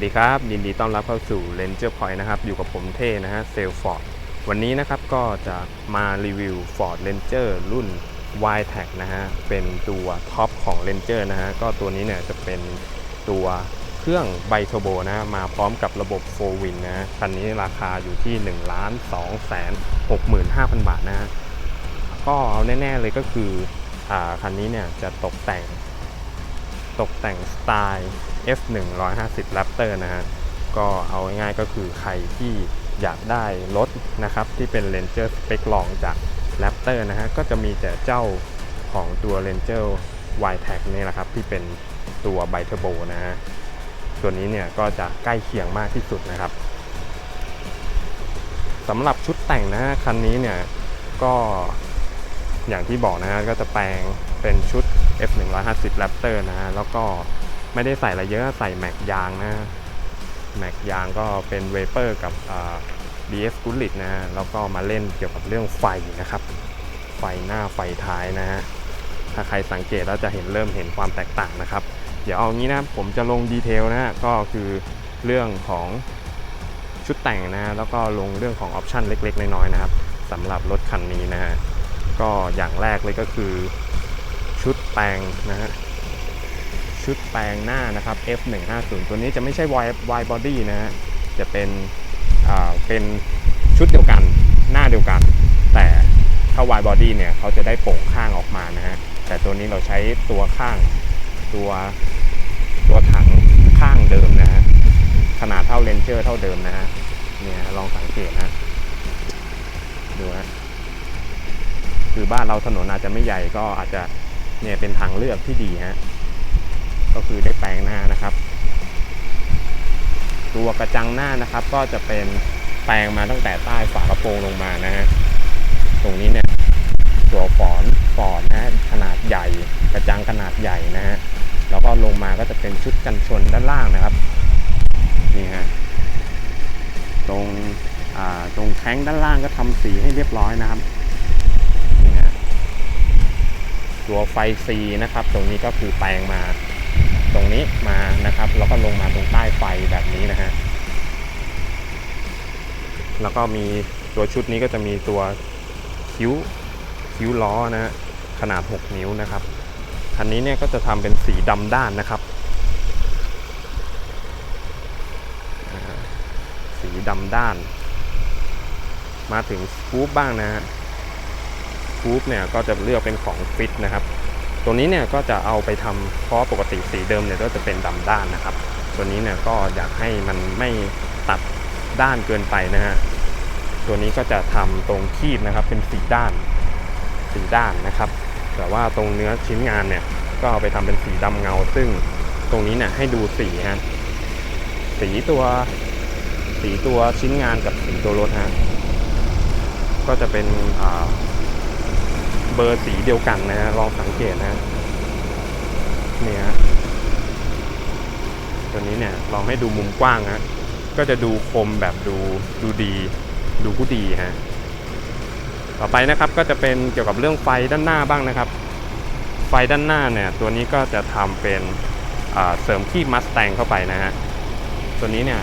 วัสดีครับ ยินดีต้อนรับเข้าสู่ Ranger Point นะครับ อยู่กับผมเท่นะฮะเซลฟอร์ดวันนี้นะครับก็จะมารีวิว Ford Ranger รุ่น y t a g นะฮะ เป็นตัวท็อปของ Ranger นะฮะ ก็ตัวนี้เนี่ยจะเป็นตัวเครื่องไบโทโบนะ มาพร้อมกับระบบ 4 Win นะฮะคันนี้ราคาอยู่ที่ 1 2 6 5 0 0 0 บาทนะฮะ ก็เอาแน่ๆเลยก็คืออาคันนี้เนี่ยจะตกแต่งตกแต่งสไตล์ F 1 5 0 Raptor นะฮะก็เอาง่ายๆก็คือใครที่อยากได้รถนะครับที่เป็น Ranger Spec รองจาก Raptor นะฮะก็จะมีแต่เจ้าของตัว Ranger y t a g นี่แหละครับที่เป็นตัว b i Turbo นะฮะตัวนี้เนี่ยก็จะใกล้เคียงมากที่สุดนะครับสำหรับชุดแต่งนะฮะคันนี้เนี่ยก็อย่างที่บอกนะฮะก็จะแปลงเป็นชุด F 1 5 0 Raptor นะฮะแล้วก็ ไม่ได้ใส่อะไรเยอะใส่แม็กยางนะแม็กยางก็เป็นเวเปอร์กับ BF g u l l i t นะฮะแล้วก็มาเล่นเกี่ยวกับเรื่องไฟนะครับ ไฟหน้าไฟท้ายนะฮะถ้าใครสังเกตแล้วจะเห็นเริ่มเห็นความแตกต่างนะครับ เดี๋ยวเอางี้นะผมจะลงดีเทลนะฮะก็คือเรื่องของชุดแต่งนะแล้วก็ลงเรื่องของออปชันเล็กๆ น้อยๆนะครับสำหรับรถคันนี้นะฮะก็อย่างแรกเลยก็คือชุดแปลงนะฮะ ชุดแปลงหน้านะครับ F150 ตัวนี้จะไม่ใช่ Y Y body นะฮะจะเป็นเป็นชุดเดียวกันหน้าเดียวกัน แต่ถ้า Y body เนี่ยเขาจะได้โป่งข้างออกมานะฮะแต่ตัวนี้เราใช้ตัวข้างตัวตัวถังข้างเดิมนะฮะขนาดเท่าเลนเจอร์เท่าเดิมนะฮะเนี่ยลองสังเกตนะดูฮะคือบ้านเราถนนอาจจะไม่ใหญ่ก็อาจจะเนี่ยเป็นทางเลือกที่ดีฮะ ก็คือได้แปลงหน้านะครับ ตัวกระจังหน้านะครับ ก็จะเป็นแปลงมาตั้งแต่ใต้ฝากระโปรงลงมานะฮะตรงนี้เนี่ยตัวฟอนฟอนนะฮะขนาดใหญ่ กระจังขนาดใหญ่นะฮะแล้วก็ลงมาก็จะเป็นชุดกันชนด้านล่างนะครับนี่ฮะตรงตรงแท้งด้านล่างก็ทำสีให้เรียบร้อยนะครับนี่ฮะตัวไฟ C นะครับ ตรงนี้ก็คือแปลงมา ตรงนี้มานะครับ แล้วก็ลงมาตรงใต้ไฟแบบนี้นะฮะแล้วก็มีตัวชุดนี้ก็จะมีตัวคิ้วคิ้วล้อนะขนาด 6 นิ้วนะครับคันนี้เนี่ยก็จะทำเป็นสีดำด้านนะครับ สีดำด้าน มาถึงสกู๊ปบ้างนะฮะคูปเนี่ยก็จะเลือกเป็นของฟิตนะครับ ตัวนี้เนี่ยก็จะเอาไปทำเพราะปกติสีเดิมเนี่ยก็จะเป็นดำด้านนะครับ ตัวนี้เนี่ยก็อยากให้มันไม่ตัดด้านเกินไปนะฮะตัวนี้ก็จะทำตรงคีบนะครับเป็นสีด้านสีด้านนะครับ แต่ว่าตรงเนื้อชิ้นงานเนี่ยก็เอาไปทำเป็นสีดำเงา ซึ่งตรงนี้เนี่ยให้ดูสีฮะสีตัวสีตัวชิ้นงานกับสีตัวรถฮะก็จะเป็นอ่า เบอร์สีเดียวกันนะฮะลองสังเกตนะเนี่ยฮะตัวนี้เนี่ยลองให้ดูมุมกว้างนะก็จะดูคมแบบดูดูดี ดูผู้ดีฮะต่อไปนะครับก็จะเป็นเกี่ยวกับเรื่องไฟด้านหน้าบ้างนะครับ ไฟด้านหน้าเนี่ยตัวนี้ก็จะทำเป็นเสริมคีบมัสแตงเข้าไปนะฮะตัวนี้เนี่ย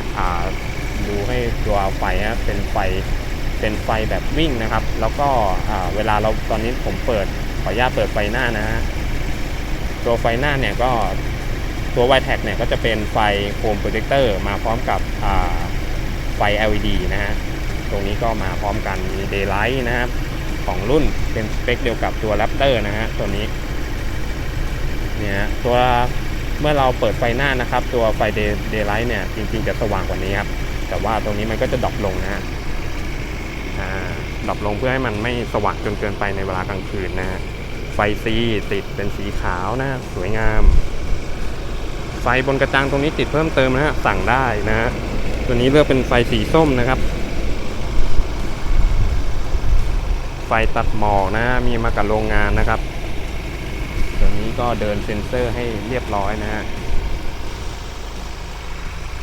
ดูให้ตัวไฟฮะเป็นไฟ เป็นไฟแบบวิ่งนะครับ แล้วก็เวลาเราตอนนี้ผมเปิดขออนุญาตเปิดไฟหน้านะฮะตัวไฟหน้าเนี่ยก็ตัว y t a g เนี่ยก็จะเป็นไฟโ o มโปรเจคเตอร์มาพร้อมกับไฟ LED นะฮะตรงนี้ก็มาพร้อมกันมี Daylight นะครับของรุ่นเป็นสเปคเดียวกับตัว Raptor นะฮะตัวนี้เนี่ยฮะตัวเมื่อเราเปิดไฟหน้านะครับ ตัวไฟ Day- Daylight เนี่ยจริงๆจะสว่างกว่านี้ครับ แต่ว่าตรงนี้มันก็จะดรอปลงนะฮะ ดรอปลงเพื่อให้มันไม่สว่างจนเกินไปในเวลากลางคืนนะฮะไฟซีติดเป็นสีขาวนะ สวยงาม ไฟบนกระจังตรงนี้ติดเพิ่มเติมนะฮะสั่งได้นะฮะตัวนี้เลือกเป็นไฟสีส้มนะครับ ไฟตัดหมอกนะฮะมีมากับโรงงานนะครับ ตัวนี้ก็เดินเซ็นเซอร์ให้เรียบร้อยนะฮะ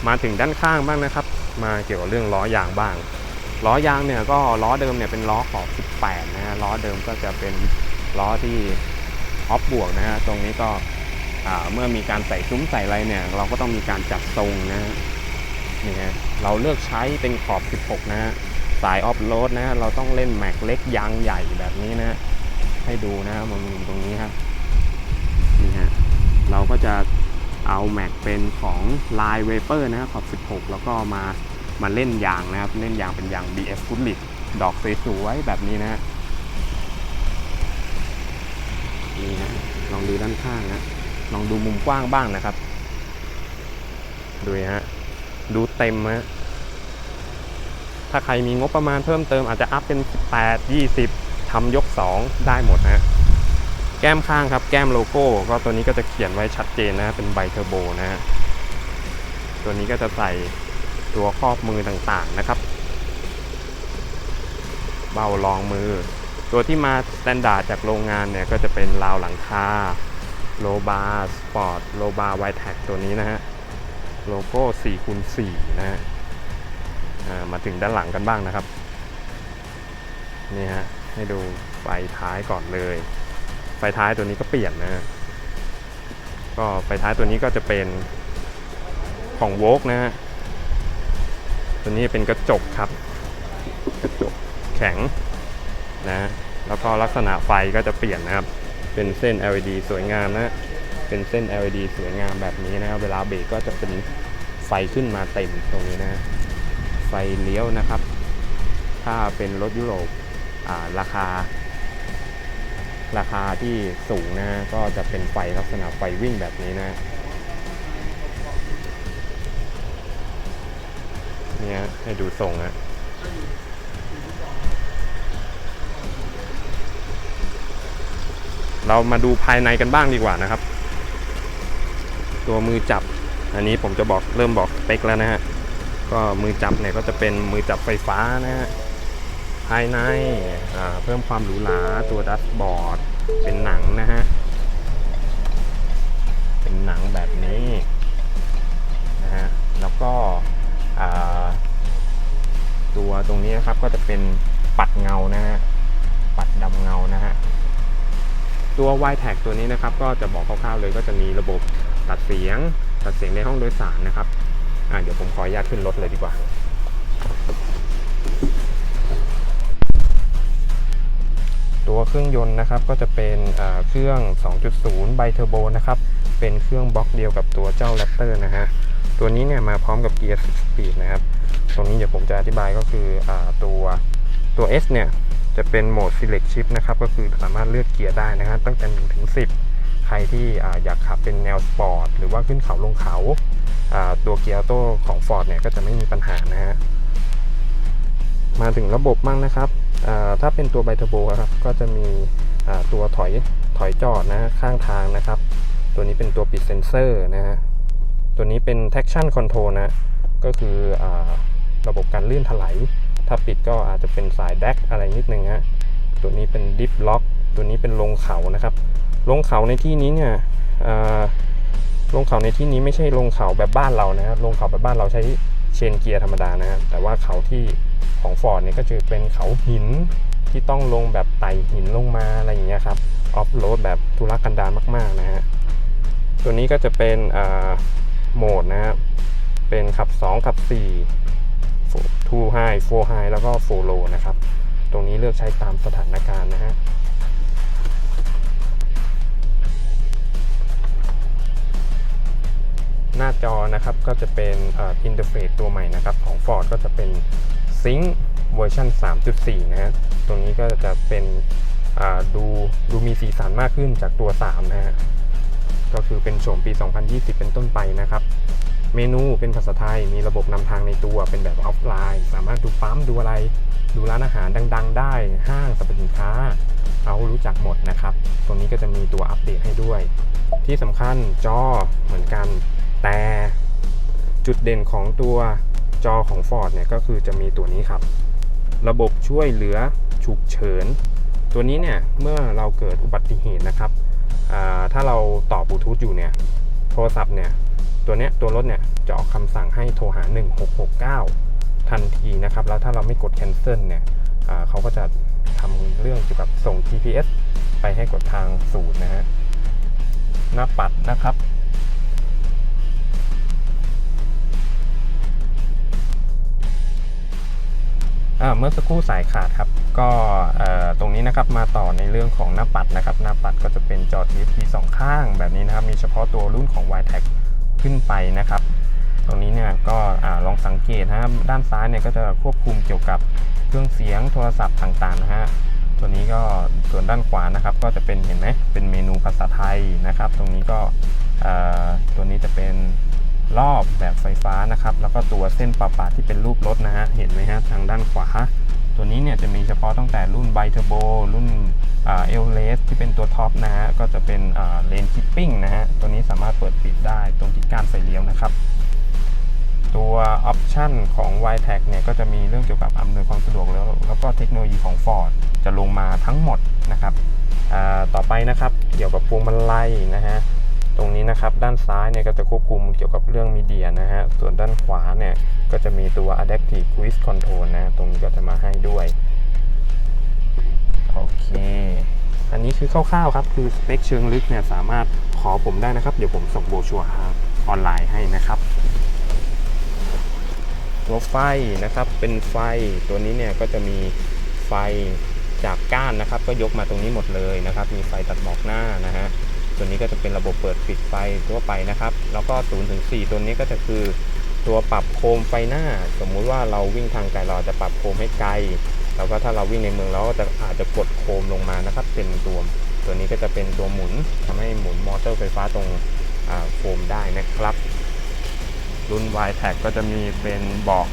มาถึงด้านข้างบ้างนะครับ มาเกี่ยวกับเรื่องล้อยางบ้าง ล้อยางเนี่ยก็ล้อเดิมเนี่ยเป็นล้อขอบ18นะฮะล้อเดิมก็จะเป็นล้อที่ออฟบวกนะฮะตรงนี้ก็เมื่อมีการใส่ซุ้มใส่อะไรเนี่ยเราก็ต้องมีการจัดทรงนะฮะนี่ฮะเราเลือกใช้เป็นขอบ 16 นะฮะสายออฟโรดนะฮะเราต้องเล่นแม็กเล็กยางใหญ่แบบนี้นะให้ดูนะฮะมันมีตรงนี้ครับนี่ฮะเราก็จะเอาแม็กเป็นของลายเวเปอร์นะฮะขอบ 16 แล้วก็มา มาเล่นยางนะครับ เล่นยางเป็นยาง BF f o o t l i t ดอกสวยๆแบบนี้นะฮะนี่ฮะลองดูด้านข้างนะลองดูมุมกว้างบ้างนะครับ ดูฮะดูเต็มฮะถ้าใครมีงบประมาณเพิ่มเติมอาจจะอัพเป็น 18 20ทำยก 2 ได้หมดนะแก้มข้างครับ แก้มโลโก้ ก็ตัวนี้ก็จะเขียนไว้ชัดเจนนะ เป็นใบเทอร์โบนะฮะตัวนี้ก็จะใส่ ตัวครอบมือต่างๆนะครับ เบารองมือ ตัวที่มาสแตนดาร์ดจากโรงงานเนี่ยก็จะเป็นราวหลังคาโลบาร์สปอร์ตโลบาร์ไวแท็กตัวนี้นะฮะ โลโก้4คูณ4นะฮะมาถึงด้านหลังกันบ้างนะครับ นี่ฮะ ให้ดูไฟท้ายก่อนเลย ไฟท้ายตัวนี้ก็เปลี่ยนนะฮะก็ไฟท้ายตัวนี้ก็จะเป็นของโวกนะฮะ ตัวนี้เป็นกระจกครับ กระจกแข็งนะแล้วก็ลักษณะไฟก็จะเปลี่ยนนะครับ เป็นเส้น LED สวยงามนะ เป็นเส้น LED สวยงามแบบนี้นะครับเวลาเบรกก็จะเป็นไฟขึ้นมาเต็มตรงนี้นะ ไฟเลี้ยวนะครับ ถ้าเป็นรถยุโรปราคา ราคาที่สูงนะ ก็จะเป็นไฟลักษณะไฟวิ่งแบบนี้นะ เนี่ย ให้ดูทรงอะเรามาดูภายในกันบ้างดีกว่านะครับ ตัวมือจับ อันนี้ผมจะบอกเริ่มบอกสเปคแล้วนะฮะ ก็มือจับเนี่ยก็จะเป็นมือจับไฟฟ้านะฮะ ภายในเพิ่มความหรูหราตัวดัสบอร์ด เป็นหนังนะฮะ เป็นหนังแบบนี้นะฮะ แล้วก็อ่า ตัวตรงนี้นะครับก็จะเป็นปัดเงานะฮะปัดดำเงานะฮะตัว y t a g ตัวนี้นะครับก็จะบอกคร่าวๆเลยก็จะมีระบบตัดเสียง ตัดเสียงในห้องโดยสารนะครับอ่าเดี๋ยวผมขออนุญาตขึ้นรถเลยดีกว่าตัวเครื่องยนต์นะครับก็จะเป็นเครื่อง 2.0 ไบเทอร์โบนะครับ เป็นเครื่องบล็อกเดียวกับตัวเจ้า Raptor นะฮะ ตัวนี้เนี่ยมาพร้อมกับเกียร์6 speed นะครับ ตรงนี้เดี๋ยวผมจะอธิบายก็คืออตัวตัว S เนี่ยจะเป็นโหมด select shift นะครับ ก็คือสามารถเลือกเกียร์ได้นะครับ ตั้งแต่1ถึง10 ใครที่ออยากขับเป็นแนวสปอร์ตหรือว่าขึ้นเขาลงเขาตัวเกียร์โต้ของ Ford เนี่ยก็จะไม่มีปัญหานะฮะมาถึงระบบบ้างนะครับ ถ้าเป็นตัวไบเทอร์โบครับ ก็จะมีตัวถอยถอยจอดนะข้างทางนะครับ ตัวนี้เป็นตัวปิดเซนเซอร์นะฮะ ตัวนี้เป็น traction control นะ ก็คืออ ระบบการลื่นถลายถ้าปิดก็อาจจะเป็นสายแดกอะไรนิดนึงฮะตัวนี้เป็นดิฟล็อก ตัวนี้เป็นลงเขานะครับลงเขาในที่นี้เนี่ยลงเขาในที่นี้ไม่ใช่ลงเขาแบบบ้านเรานะครับลงเขาแบบบ้านเราใช้เชนเกียร์ธรรมดานะครับแต่ว่าเขาที่ของฟอร์ดเนี่ยก็จะเป็นเขาหินที่ต้องลงแบบไต่หินลงมาอะไรอย่างเงี้ยครับออฟโรดแบบทุรกันดารมากๆนะฮะตัวนี้ก็จะเป็นโหมดนะครับเป็นขับ 2 ขับ 4 2 high 4 high แล้วก็4 low นะครับ ตรงนี้เลือกใช้ตามสถานการณ์นะฮะหน้าจอนะครับก็จะเป็นอินเทอร์เฟซตัวใหม่นะครับ ของ Ford ก็จะเป็น Sync เวอร์ชัน3.4 นะฮะตรงนี้ก็จะเป็นอ่าดูดูมีสีสันมากขึ้นจากตัว 3 นะฮะ ก็คือเป็นโฉมปี 2020 เป็นต้นไปนะครับ เมนูเป็นภาษาไทย มีระบบนำทางในตัวเป็นแบบออฟไลน์ สามารถดูปั๊มดูอะไร ดูร้านอาหารดัง ๆ ได้ ห้างสรรพสินค้าเอารู้จักหมดนะครับ ตรงนี้ก็จะมีตัวอัปเดตให้ด้วย ที่สำคัญจอเหมือนกัน แต่จุดเด่นของตัวจอของ Ford เนี่ยก็คือจะมีตัวนี้ครับ ระบบช่วยเหลือฉุกเฉิน ตัวนี้เนี่ยเมื่อเราเกิดอุบัติเหตุนะครับถ้าเราต่อบลูทูธอยู่เนี่ยโทรศัพท์เนี่ย ตัวเนี้ยตัวรถเนี่ยจะออกคำสั่งให้โทรหา 1669 ทันทีนะครับ แล้วถ้าเราไม่กด cancel เนี่ยเขาก็จะทำเรื่องเกี่ยวกับส่ง GPS ไปให้กดทางศูนย์นะฮะหน้าปัดนะครับ เมื่อสักครู่สายขาดครับ ก็ตรงนี้นะครับมาต่อในเรื่องของหน้าปัดนะครับ หน้าปัดก็จะเป็นจอ TFT สองข้างแบบนี้นะครับ มีเฉพาะตัวรุ่นของ y t e c ขึ้นไปนะครับ ตรงนี้เนี่ยก็ลองสังเกตนะครับด้านซ้ายเนี่ยก็จะควบคุมเกี่ยวกับเครื่องเสียงโทรศัพท์ต่างๆนะฮะตัวนี้ก็ส่วนด้านขวานะครับ ก็จะเป็นเห็นไหมเป็นเมนูภาษาไทยนะครับ ตรงนี้ก็ตัวนี้จะเป็นรอบแบบไฟฟ้านะครับ แล้วก็ตัวเส้นประปาที่เป็นรูปรถนะฮะเห็นไหมฮะทางด้านขวา ตัวนี้เนี่ยจะมีเฉพาะตั้งแต่รุ่นไบเทอร์โบรุ่นเอลเลสที่เป็นตัวท็อปนะฮะก็จะเป็นเลนคิปปิ้งนะฮะตัวนี้สามารถเปิดปิดได้ตรงที่การไฟเลี้ยวนะครับตัวออปชันของ y t a g เนี่ยก็จะมีเรื่องเกี่ยวกับอำนวยความสะดวกแล้วแล้วก็เทคโนโลยีของ Ford จะลงมาทั้งหมดนะครับต่อไปนะครับเกี่ยวกับพวงมาลัยนะฮะ ตรงนี้นะครับด้านซ้ายเนี่ยก็จะควบคุมเกี่ยวกับเรื่องมีเดียนะฮะ ส่วนด้านขวาเนี่ยก็จะมีตัว Adaptive Cruise Control นะ ตรงนี้ก็จะมาให้ด้วย โอเค อันนี้คือคร่าวๆครับ คือสเปคเชิงลึกเนี่ยสามารถขอผมได้นะครับ เดี๋ยวผมส่งโบรชัวร์ออนไลน์ให้นะครับ ตัวไฟนะครับเป็นไฟตัวนี้เนี่ยก็จะมีไฟจากก้านนะครับ ก็ยกมาตรงนี้หมดเลยนะครับ มีไฟตัดหมอกหน้านะฮะ ตัวนี้ก็จะเป็นระบบเปิดปิดไฟทั่วไปนะครับ แล้วก็0ถึง4ตัวนี้ก็จะคือตัวปรับโคมไฟหน้า สมมุติว่าเราวิ่งทางไกลเราจะปรับโคมให้ไกล แล้วก็ถ้าเราวิ่งในเมืองเราก็จะอาจจะกดโคมลงมานะครับ เป็นตัวตัวนี้ก็จะเป็นตัวหมุนทำให้หมุนมอเตอร์ไฟฟ้าตรงโคมได้นะครับ รุ่น y t a g ก็จะมีเป็นบาะ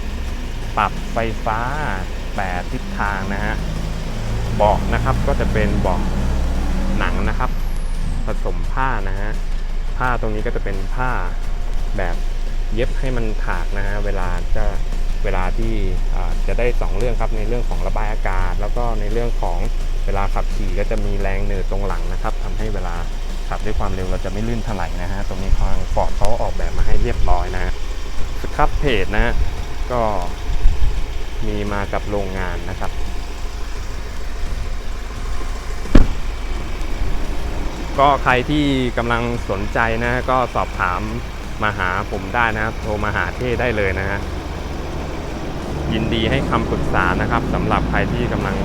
ปรับไฟฟ้า 8 ทิศทางนะฮะบาะนะครับก็จะเป็นบาะหนังนะครับ สมผ้านะฮะผ้าตรงนี้ก็จะเป็นผ้าแบบเย็บให้มันถากนะฮะเวลาจะเวลาที่จะได้ 2 เรื่องครับในเรื่องของระบายอากาศ แล้วก็ในเรื่องของเวลาขับขี่ก็จะมีแรงเหนือตรงหลังนะครับทำให้เวลาขับด้วยความเร็วเราจะไม่ลื่นถลายนะฮะตรงนี้ทางฟอร์ดเขาออกแบบมาให้เรียบร้อยนะสครับเพจนะก็มีมากับโรงงานนะครับ ก็ใครที่กำลังสนใจนะก็สอบถามมาหาผมได้นะครับ โทรมาหาเท่ได้เลยนะฮะยินดีให้คำปรึกษานะครับสำหรับใครที่กำลัง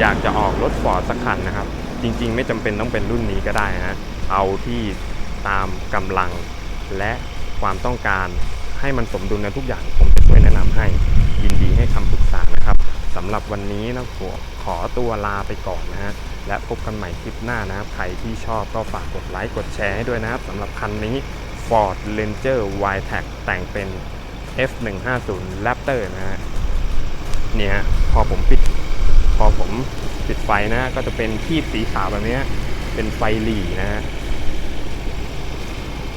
อยากจะออกรถฟอร์ดสักคันนะครับ จริง ๆ ไม่จำเป็นต้องเป็นรุ่นนี้ก็ได้นะเอาที่ตามกำลังและความต้องการให้มันสมดุลในทุกอย่างผมจะช่วยแนะนำให้ยินดีให้คำปรึกษานะครับสำหรับวันนี้นะขอขอตัวลาไปก่อนนะฮะ และพบกันใหม่คลิปหน้านะครับ ใครที่ชอบก็ฝากกดไลค์กดแชร์ให้ด้วยนะครับสำหรับคันนี้ Ford Ranger y t a g แต่งเป็น F150 Raptor นะฮะเนี่ยพอผมปิด พอผมปิดไฟนะก็จะเป็นขีบสีขาวแบบนี้เป็นไฟหลีนะฮะ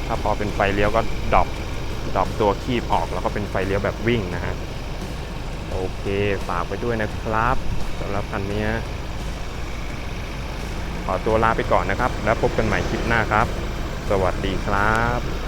ถ้าพอเป็นไฟเลี้ยวก็ดรอปดรอปตัวคีบออกแล้วก็เป็นไฟเลี้ยวแบบวิ่งนะฮะโอเคฝากไปด้วยนะครับสำหรับคันนี้ ขอตัวลาไปก่อนนะครับ แล้วพบกันใหม่คลิปหน้าครับ สวัสดีครับ